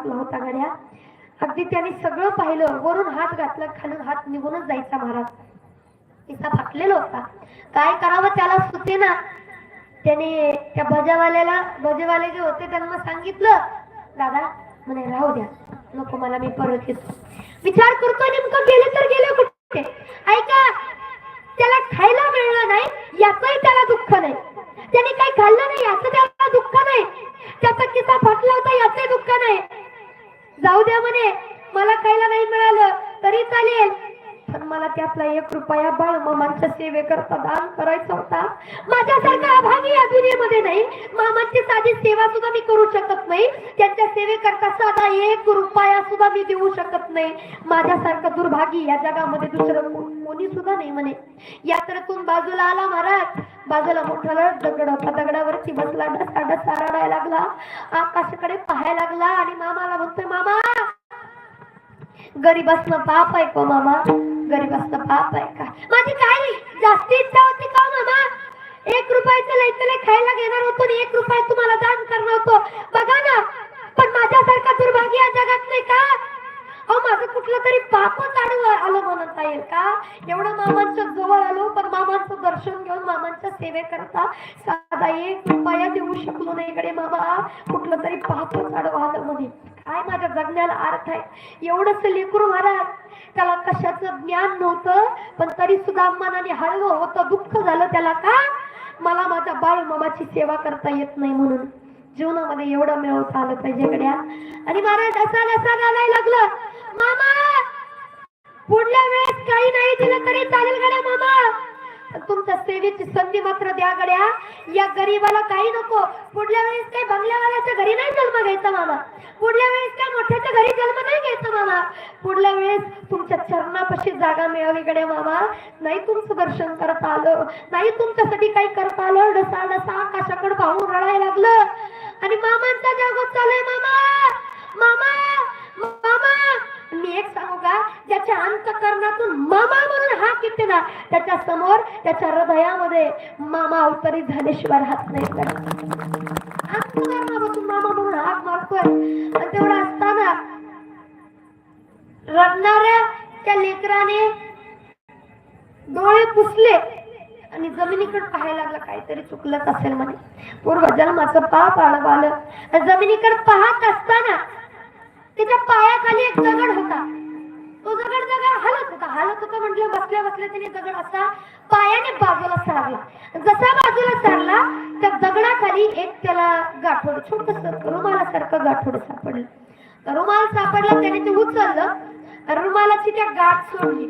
टाकला होता गाड्या. अगदी त्याने सगळं पाहिलं वरून हात घातला खालून हात निघूनच जायचा महाराज. तिचा फाटलेला होता. काय करावं त्याला सुते ना. त्याने त्या भजावाल्याला भजेवाले जे होते त्यांना सांगितलं दादा म्हणे राहू द्या. नको मला मी परत येतो. विचार करतो नेमकं? गेले तर गेले कुठे? ऐका त्याला खायला मिळलं नाही याचंही त्याला दुःख नाही. त्याने काही खाल्लं नाही याचं त्याला दुःख नाही. त्याचा किस्सा फाटला होता याचंही दुःख नाही. जाऊ द्या म्हणे. मला खायला नाही मिळालं. तरी चालेल. पण मला त्यातला एक रुपया बाळ मामांच्या सेवेकरता दान करायचा होता. माझ्यासारखा अभागी या नाही. मामांची साधी सेवा सुद्धा मी करू शकत नाही. त्यांच्या सेवेकरता साधा एक रुपया सुद्धा मी देऊ शकत नाही. माझ्यासारखं दुर्भागी या जगामध्ये दुसरं कोणी सुद्धा नाही म्हणे. यात्रेतून बाजूला आला महाराज. बाजूला मोठा दगड होता. दगडावरती बसला डसा डसा रडायला लागला. आकाशाकडे पाहायला लागला आणि मामाला म्हणतोय मामा गरीब असणं पाप आहे को हो, मामा? गरीब असणं पाप आहे का? माझी काय जास्ती इच्छा होती का हो मामा? एक रुपयाचं लय खायला घेणार होतो आणि एक रुपया तुम्हाला दान करणार होतो. बघा ना पण माझ्यासारखा दुर्भाग्य या जगात नाही का? अहो माझं कुठलं तरी पापच आडवं आलं म्हणता येईल का? एवढं मामांच्या जवळ आलो पण मामांचं दर्शन घेऊन मामांच्या सेवेकरता साधा एक रुपया देऊ शकलो नाही इकडे मामा कुठलं तरी पापच आडवं आलं म्हणे. काय माझ्या जगण्याला अर्थ आहे? एवढंच लेकरू महाराज. त्याला कशाचं ज्ञान नव्हतं पण तरी सुद्धा मनाने हळवं होतं दुःख झालं त्याला का? मला माझ्या बाळ मामाची सेवा करता येत नाही म्हणून. जीवनामध्ये एवढं मिळवता आलं पाहिजे गड्या. आणि महाराज असा असा घालायला लागलं. मामा पुढल्या वेळेस काही नाही दिलं तरी चालेल गड्या मामा. तुमच्या सेवेची संधी मात्र द्या गड्या. या गरीबाला काही नको. पुढल्या वेळेस काय बंगल्यावाल्याच्या घरी नाही जन्म घ्यायचा मामा? पुढल्या वेळेस काय मोठ्याच्या घरी जन्म नाही घ्यायचा मामा? पुढल्या वेळेस तुमच्या चरणापाशी जागा मिळावी गड्या मामा. नाही तुमचं दर्शन करता आलं. नाही तुमच्यासाठी काही करता आलं. डसा डसा आकाशाकडे पाहून रडायला लागलं. आणि मामांचा जागोत चालूय मामा. मामा! मी एक सांगू का? ज्याच्या अंतकरणातून मामा म्हणून हाक येते ना त्याच्यासमोर त्याच्या हृदयामध्ये मामा अवतरित झाल्याशिवाय हात नाही तर अंतकरणापासून मामा म्हणून हाक मारतोय? आणि तेवढं असताना रडणाऱ्या त्या लेकराने डोळे पुसले आणि जमिनीकडे पाहायला लागला काहीतरी चुकलंच असेल म्हणे. पूर्व जन्माचं पाप आलं आलं जमिनीकडे पाहत असताना त्याच्या पायाखाली एक दगड होता. तो दगड दगड हलत होता. हलत होता म्हटलं बसल्या बसल्या त्याने दगड असा पायाने बाजूला सारला. जसा बाजूला सारला त्या दगडाखाली एक त्याला गाठोड छोटस रुमालासारखं गाठोड सापडलं. रुमाल सापडला त्याने ते उचललं. रुमालाची त्या गाठ सोडली.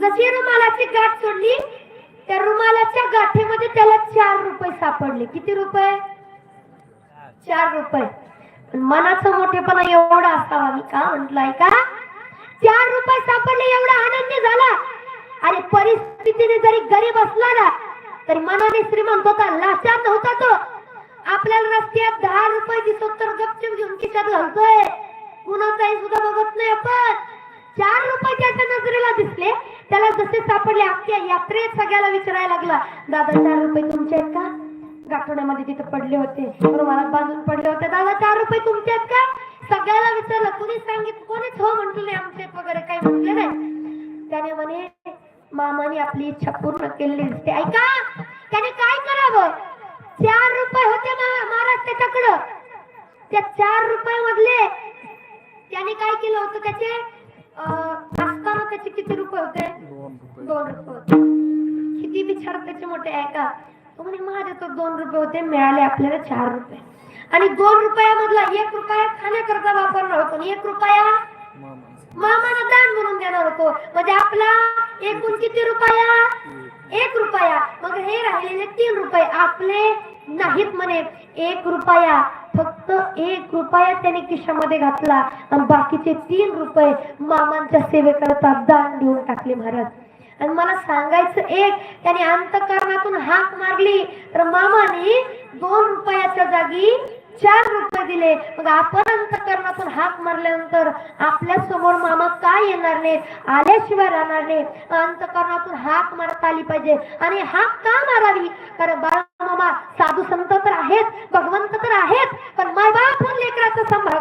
जशी रुमालाची गाठ सोडली त्या रुमालाच्या गाठीमध्ये त्याला चार रुपये सापडले. किती रुपये? चार रुपये. मनाचं मोठेपणा एवढा असावा मी का? म्हटलंय का? चार रुपये सापडले एवढा आनंद झाला. अरे परिस्थितीने जरी गरीब असला ना तरी मनाने श्रीमंत होता लाचार नव्हता तो. आपल्याला रस्त्यात दहा रुपये दिसत तर गपचूप घेऊन खिशात घालतोय. कुणाचाही सुद्धा बघत नाही आपण. चार रुपये त्याच्या नजरेला दिसले त्याला जसे सापडले अख्ख्या यात्रेत सगळ्याला विचारायला लागला दादा चार रुपये तुमचे आहेत का? गाठोड्यामध्ये तिथे पडले होते. रुमालात बांधून पडले होते. दादा चार रुपये तुमचे आहेत का? सगळ्याला विचारलं. कुणी सांगितलं? कोणीच हो म्हटलं नाही आमचे वगैरे काही म्हटले नाही. त्याने म्हणे मामाने आपली इच्छा पूर्ण केलेली दिसते. ऐका त्याने काय करावं? चार रुपये होते महाराज त्याच्याकडं. त्या चार रुपये मधले त्याने काय केलं होतं त्याचे? असताना त्याचे किती रुपये होते? दोन रुपये किती विचार त्याचे मोठे आहे का तो दोन रुपये होते मिळाले आपल्याला चार रुपये. आणि दोन रुपयामधला एक रुपया खाण्याकरता वापरणार होतो एक रुपया मामाला दान म्हणून देणार होतो. म्हणजे आपला एकूण किती रुपया? एक रुपया. मग हे राहिलेले तीन रुपये आपले नाहीत म्हणे. एक रुपया. फक्त एक रुपया त्याने खिशामध्ये घातला. आणि बाकीचे तीन रुपये मामांच्या सेवेकरता दान देऊन टाकले महाराज. आणि मला सांगायचं एक त्याने अंतकरणातून हाक मारली. तर मामाने दोन रुपयाच्या जागी चार रुपये दिले. मग आपण अंतकरणातून हाक मारल्यानंतर आपल्यासमोर मामा काय येणार नाही आल्याशिवाय राहणार नाही अंतकरणातून हाक मारता आली पाहिजे. आणि हाक का मारावी? कारण बाळा मामा साधू संत तर आहेत भगवंत तर आहेत. पण माय बाप लेकराचा सांभाळ